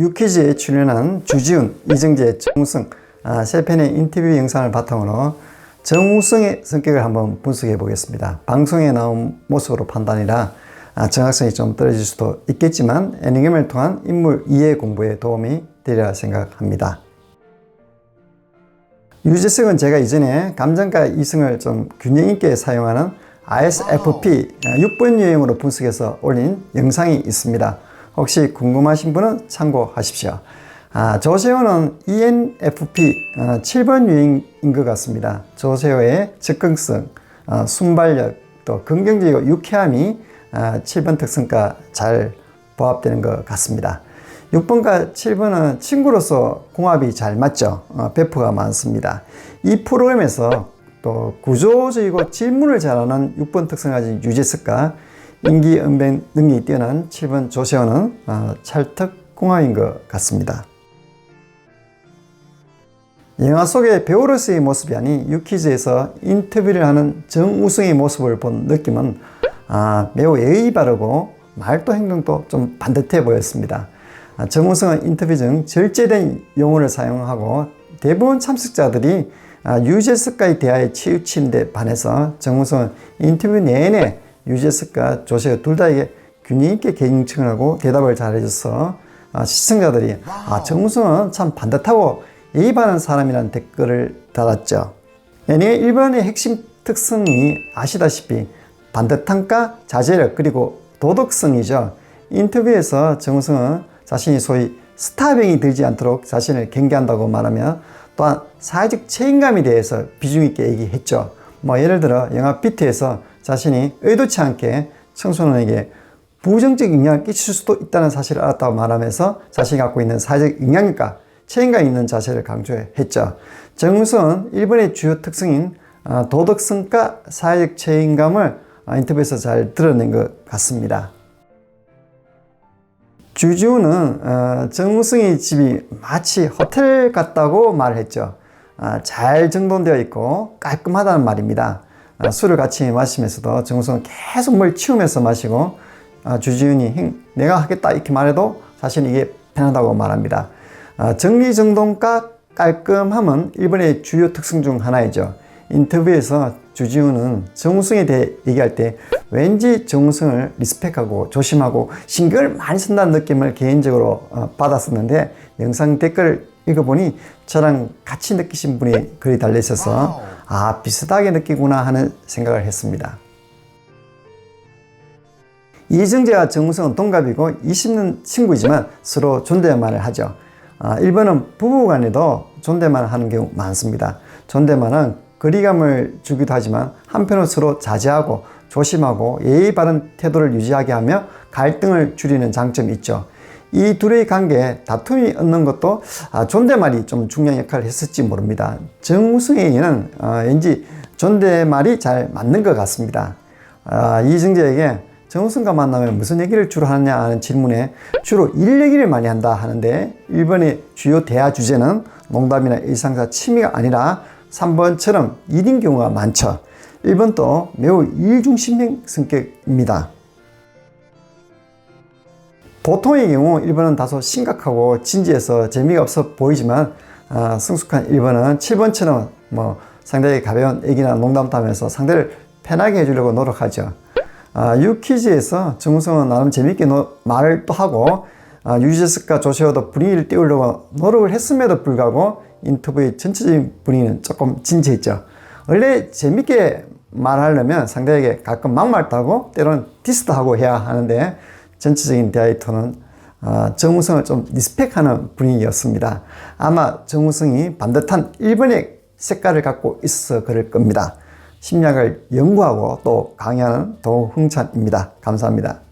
유퀴즈에 출연한 주지훈, 이정재, 정우승 아, 세 편의 인터뷰 영상을 바탕으로 정우승의 성격을 한번 분석해 보겠습니다. 방송에 나온 모습으로 판단이라 아, 정확성이 좀 떨어질 수도 있겠지만 애니게임을 통한 인물 이해 공부에 도움이 되리라 생각합니다. 유재석은 제가 이전에 감정과 이성을 좀 균형 있게 사용하는 ISFP 6번 유형으로 분석해서 올린 영상이 있습니다. 혹시 궁금하신 분은 참고하십시오. 아, 조세호는 ENFP 7번 유형인 것 같습니다. 조세호의 접근성, 어, 순발력, 또 긍정적이고 유쾌함이 7번 특성과 잘 부합되는 것 같습니다. 6번과 7번은 친구로서 공합이 잘 맞죠. 어, 배포가 많습니다. 이 프로그램에서 또 구조적이고 질문을 잘하는 6번 특성 가진 유재석과 인기응변 능력이 뛰어난 7번 조세호는 어, 찰떡 궁합인 것 같습니다. 영화 속의 배우로서의 모습이 아닌 유퀴즈에서 인터뷰를 하는 정우승의 모습을 본 느낌은 아, 매우 예의 바르고 말도 행동도 좀 반듯해 보였습니다. 아, 정우승은 인터뷰 중 절제된 용어를 사용하고 대부분 참석자들이 아, 유재석과의 대화에 치우친 데 반해서 정우승은 인터뷰 내내 유재석과 조세호 둘 다에게 균형 있게 개인칭을 하고 대답을 잘해줘서 아, 시청자들이 아, 정우승은 참 반듯하고 예의 바른 사람이라는 댓글을 달았죠. 애니의 1번의 핵심 특성이 아시다시피 반듯함과 자제력 그리고 도덕성이죠. 인터뷰에서 정우성은 자신이 소위 스타병이 들지 않도록 자신을 경계한다고 말하며 또한 사회적 책임감에 대해서 비중 있게 얘기했죠. 뭐 예를 들어 영화 비트에서 자신이 의도치 않게 청소년에게 부정적 영향을 끼칠 수도 있다는 사실을 알았다고 말하면서 자신이 갖고 있는 사회적 영향력과 책임감 있는 자세를 강조했죠. 정우성은 일본의 주요 특성인 아, 도덕성과 사회적 책임감을 아, 인터뷰에서 잘 드러낸 것 같습니다. 주지훈은 어, 정우승의 집이 마치 호텔 같다고 말했죠. 아, 잘 정돈되어 있고 깔끔하다는 말입니다. 술을 같이 마시면서도 정우승은 계속 뭘 치우면서 마시고 주지훈이 내가 하겠다 이렇게 말해도 사실 이게 편하다고 말합니다. 정리정돈과 깔끔함은 일본의 주요 특성 중 하나이죠. 인터뷰에서 주지훈은 정우성에 대해 얘기할 때 왠지 정우성을 리스펙하고 조심하고 신경을 많이 쓴다는 느낌을 개인적으로 어, 받았었는데 영상 댓글을 읽어보니 저랑 같이 느끼신 분이 글이 달려 있어서 아 비슷하게 느끼구나 하는 생각을 했습니다. 이정재와 정우성은 동갑이고 20년 친구이지만 서로 존댓말을 하죠. 아, 일본은 부부간에도 존댓말 하는 경우 많습니다. 존댓말은 거리감을 주기도 하지만 한편으로 서로 자제하고 조심하고 예의 바른 태도를 유지하게 하며 갈등을 줄이는 장점이 있죠. 이 둘의 관계에 다툼이 없는 것도 아, 존댓말이 좀 중요한 역할을 했을지 모릅니다. 정우승에게는 어, 왠지 존댓말이 잘 맞는 것 같습니다. 아, 이정재에게 정우승과 만나면 무슨 얘기를 주로 하느냐 하는 질문에 주로 일 얘기를 많이 한다 하는데 일본의 주요 대화 주제는 농담이나 일상사 취미가 아니라 3번처럼 일인 경우가 많죠. 1번도 매우 일중심행 성격입니다. 보통의 경우 1번은 다소 심각하고 진지해서 재미가 없어 보이지만 아, 성숙한 1번은 7번처럼 뭐 상대에게 가벼운 얘기나 농담도 하면서 상대를 편하게 해주려고 노력하죠. 아, 유퀴즈에서 정우성은 나름 재밌게 노, 말을 또 하고 아, 유재석과 조세호도 분위기를 띄우려고 노력을 했음에도 불구하고 인터뷰의 전체적인 분위기는 조금 진지했죠. 원래 재밌게 말하려면 상대에게 가끔 막말도 하고 때로는 디스도 하고 해야 하는데 전체적인 톤은 어, 정우성을 좀 리스펙하는 분위기였습니다. 아마 정우성이 반듯한 1번의 색깔을 갖고 있어 그럴 겁니다. 심리학을 연구하고 또 강의하는 도흥찬입니다. 감사합니다.